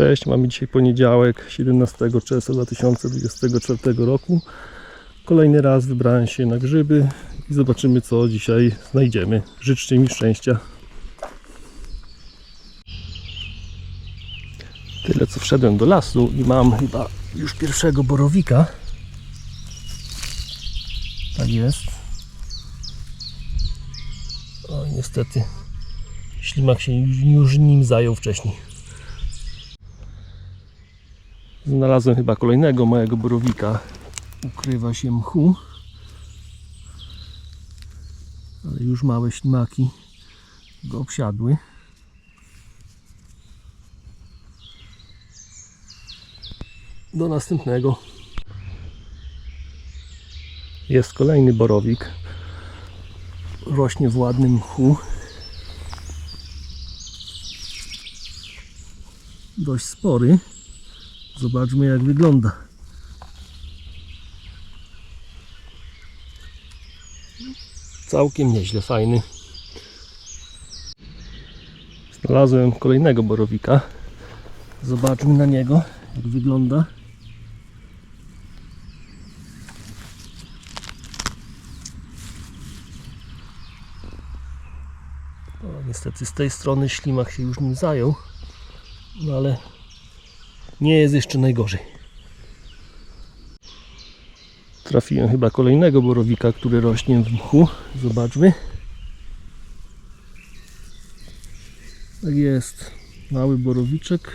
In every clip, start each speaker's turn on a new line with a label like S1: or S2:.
S1: Cześć, mamy dzisiaj poniedziałek, 17 czerwca 2024 roku. Kolejny raz wybrałem się na grzyby i zobaczymy co dzisiaj znajdziemy. Życzcie mi szczęścia. Tyle co wszedłem do lasu i mam chyba już pierwszego borowika. Tak jest. O, niestety ślimak się już nim zajął wcześniej. Znalazłem chyba kolejnego małego borowika. Ukrywa się mchu. Ale już małe ślimaki go obsiadły. Do następnego. Jest kolejny borowik. Rośnie w ładnym mchu. Dość spory. Zobaczmy jak wygląda. Całkiem nieźle, fajny. Znalazłem kolejnego borowika. Zobaczmy na niego, jak wygląda. Niestety z tej strony ślimak się już nim zajął. No ale nie jest jeszcze najgorzej. Trafiłem chyba kolejnego borowika, który rośnie w mchu. Zobaczmy. Tak jest. Mały borowiczek.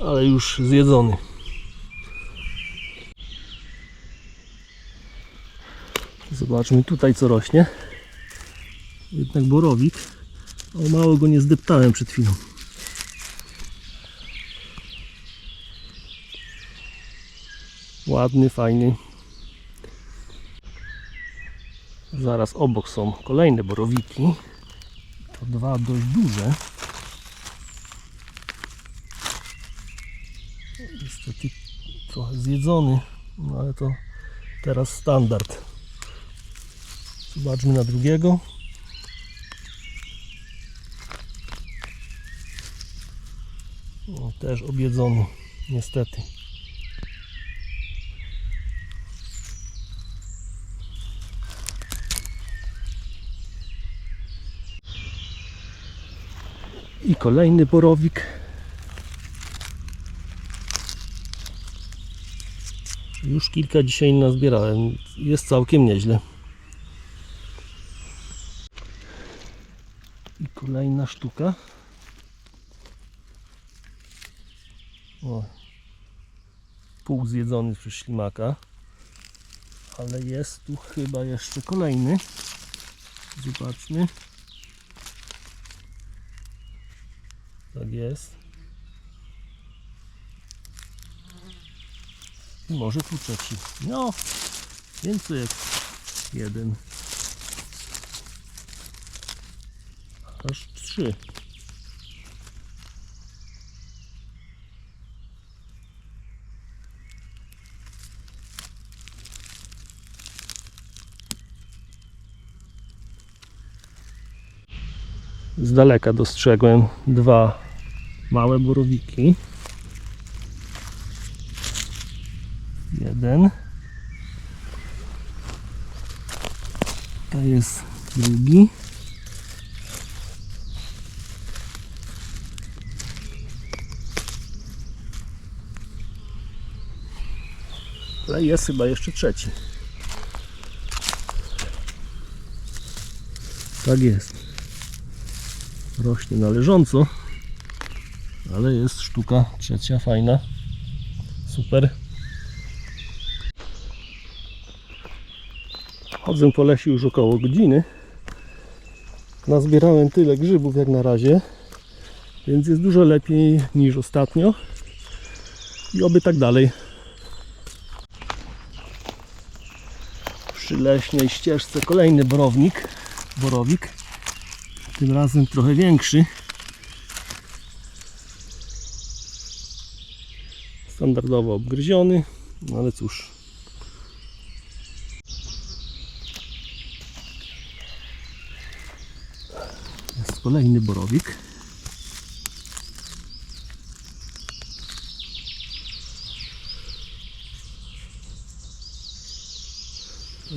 S1: Ale już zjedzony. Zobaczmy tutaj co rośnie. Jednak borowik. O mało go nie zdeptałem przed chwilą. Ładny, fajny. Zaraz obok są kolejne borowiki. To dwa dość duże. Niestety trochę zjedzony, no ale to teraz standard. Zobaczmy na drugiego. O, też objedzony, niestety. I kolejny borowik. Już kilka dzisiaj nazbierałem. Jest całkiem nieźle. I kolejna sztuka. O, pół zjedzony przez ślimaka. Ale jest tu chyba jeszcze kolejny. Zobaczmy. Tak jest. I może tu trzeci. No, więcej jak jeden. Aż trzy. Z daleka dostrzegłem dwa małe borowiki. Jeden. To jest drugi. Ale jest chyba jeszcze trzeci. Tak jest. Rośnie należąco, ale jest sztuka trzecia fajna. Super. Chodzę po lesie już około godziny. Nazbierałem tyle grzybów jak na razie, więc jest dużo lepiej niż ostatnio. I oby tak dalej. Przy leśnej ścieżce kolejny borownik, borowik. Tym razem trochę większy. Standardowo obgryziony, no ale cóż. Jest kolejny borowik.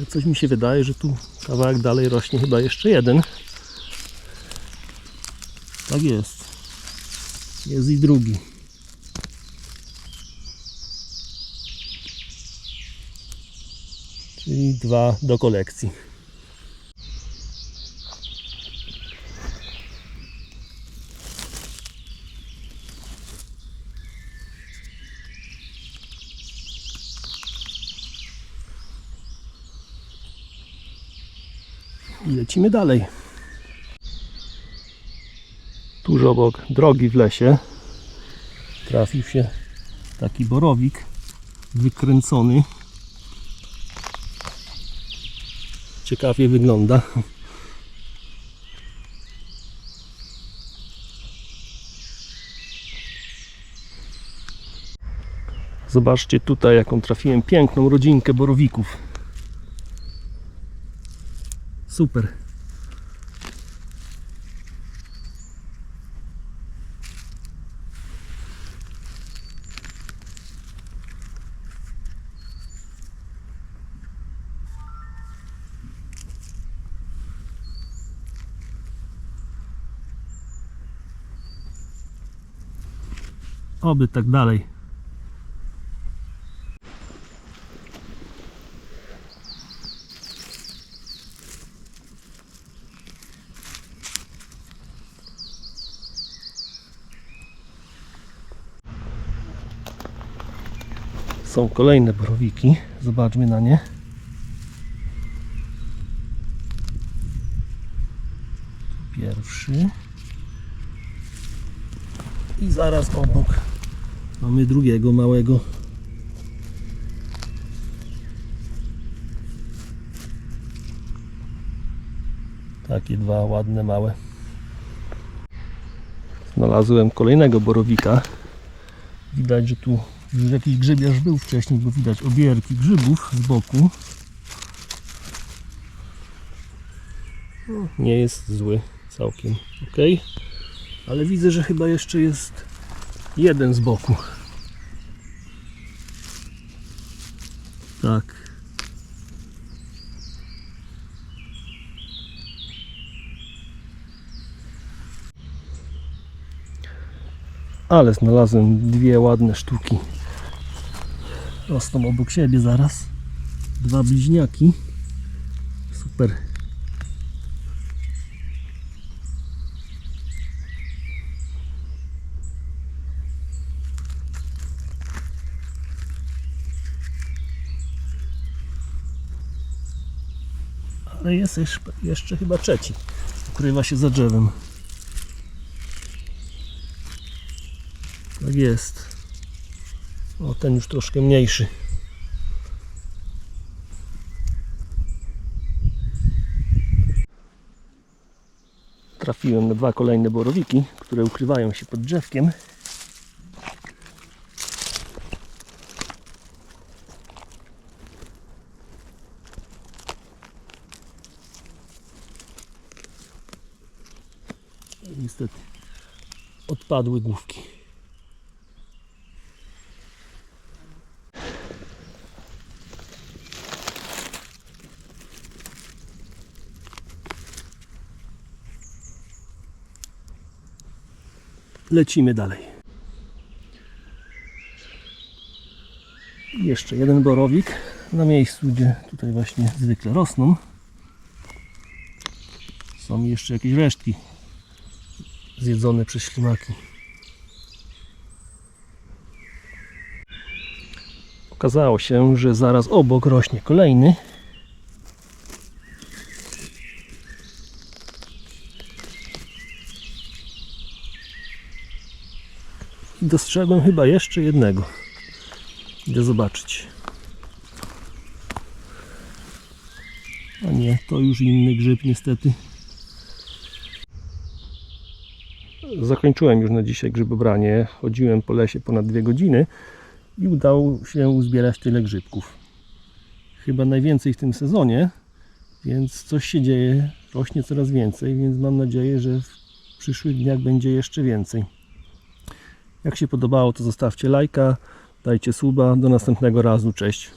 S1: coś mi się wydaje, że tu kawałek dalej rośnie chyba jeszcze jeden. Tak jest. Jest i drugi. Czyli dwa do kolekcji. I lecimy dalej. Tuż obok drogi w lesie trafił się taki borowik wykręcony. Ciekawie wygląda. Zobaczcie tutaj, jaką trafiłem piękną rodzinkę borowików. Super. Oby tak dalej. Są kolejne borowiki. Zobaczmy na nie. Pierwszy. I zaraz obok mamy drugiego małego. Takie dwa ładne, małe. Znalazłem kolejnego borowika. Widać, że tu już jakiś grzybiarz był wcześniej, bo widać obierki grzybów z boku. No, nie jest zły całkiem. Ok. Ale widzę, że chyba jeszcze jest jeden z boku. Tak. Ale znalazłem dwie ładne sztuki. Rosną obok siebie zaraz. Dwa bliźniaki. Super. Ale jest jeszcze, jeszcze chyba trzeci. Ukrywa się za drzewem. Tak jest. O, ten już troszkę mniejszy. Trafiłem na dwa kolejne borowiki, które ukrywają się pod drzewkiem. I Niestety odpadły główki. Lecimy dalej. Jeszcze jeden borowik na miejscu, gdzie tutaj właśnie zwykle rosną. Są jeszcze jakieś resztki zjedzone przez ślimaki. Okazało się, że zaraz obok rośnie kolejny. Dostrzegłem chyba jeszcze jednego. Idę zobaczyć. A nie, to już inny grzyb niestety. Zakończyłem już na dzisiaj grzybobranie. Chodziłem po lesie ponad dwie godziny i udało się uzbierać tyle grzybków. Chyba najwięcej w tym sezonie, więc coś się dzieje, rośnie coraz więcej, więc mam nadzieję, że w przyszłych dniach będzie jeszcze więcej. Jak się podobało, to zostawcie lajka, dajcie suba. Do następnego razu. Cześć.